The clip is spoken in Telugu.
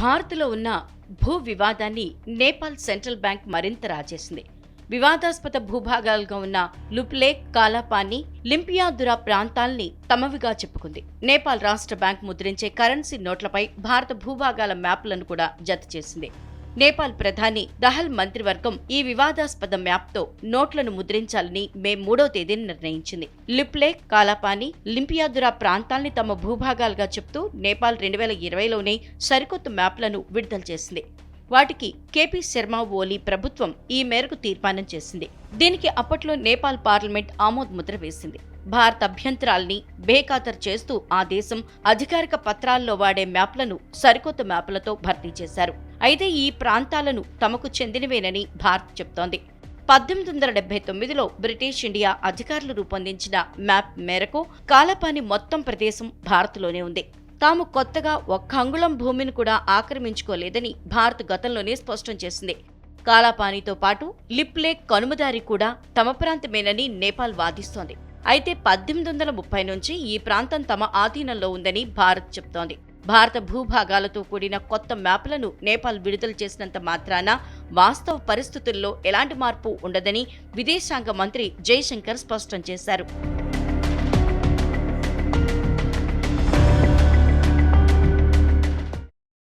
భారత్లో ఉన్న భూ వివాదాన్ని నేపాల్ సెంట్రల్ బ్యాంక్ మరింత రాజేసింది. వివాదాస్పద భూభాగాలుగా ఉన్న లుప్లేక్ కాలాపాని లింపియాదురా ప్రాంతాల్ని తమవిగా చెప్పుకుంది. నేపాల్ రాష్ట్ర బ్యాంక్ ముద్రించే కరెన్సీ నోట్లపై భారత భూభాగాల మ్యాప్లను కూడా జత చేసింది నేపాల్ ప్రధాని దహల్ మంత్రివర్గం ఈ వివాదాస్పద మ్యాప్తో నోట్లను ముద్రించాలని మే మూడో తేదీని నిర్ణయించింది. లిప్లేక్ కాలాపాని లింపియాదురా ప్రాంతాల్ని తమ భూభాగాలుగా చెప్తూ నేపాల్ రెండు వేల ఇరవైలోనే సరికొత్త మ్యాప్లను విడుదల చేసింది. వాటికి కేపీ శర్మ ఓలీ ప్రభుత్వం ఈ మేరకు తీర్మానం చేసింది. దీనికి అప్పట్లో నేపాల్ పార్లమెంట్ ఆమోద్ ముద్ర వేసింది. భారత అభ్యంతరాల్ని బేఖాతరు చేస్తూ ఆ దేశం అధికారిక పత్రాల్లో వాడే మ్యాప్లను సరికొత్త మ్యాప్లతో భర్తీ చేశారు. అయితే ఈ ప్రాంతాలను తమకు చెందినవేనని భారత్ చెప్తోంది. పద్దెనిమిది వందల డెబ్బై తొమ్మిదిలో బ్రిటిష్ ఇండియా అధికారులు రూపొందించిన మ్యాప్ మేరకు కాలపాని మొత్తం ప్రదేశం భారత్లోనే ఉంది. తాము కొత్తగా ఒక్క అంగుళం భూమిని కూడా ఆక్రమించుకోలేదని భారత్ గతంలోనే స్పష్టం చేసింది. కాలాపానితో పాటు లిప్లేక్ కనుమదారి కూడా తమ ప్రాంతమేనని నేపాల్ వాదిస్తోంది. అయితే పద్దెనిమిది వందల ముప్పై నుంచి ఈ ప్రాంతం తమ ఆధీనంలో ఉందని భారత్ చెప్తోంది. భారత భూభాగాలతో కూడిన కొత్త మ్యాప్లను నేపాల్ విడుదల చేసినంత మాత్రాన వాస్తవ పరిస్థితుల్లో ఎలాంటి మార్పు ఉండదని విదేశాంగ మంత్రి జైశంకర్ స్పష్టం చేశారు.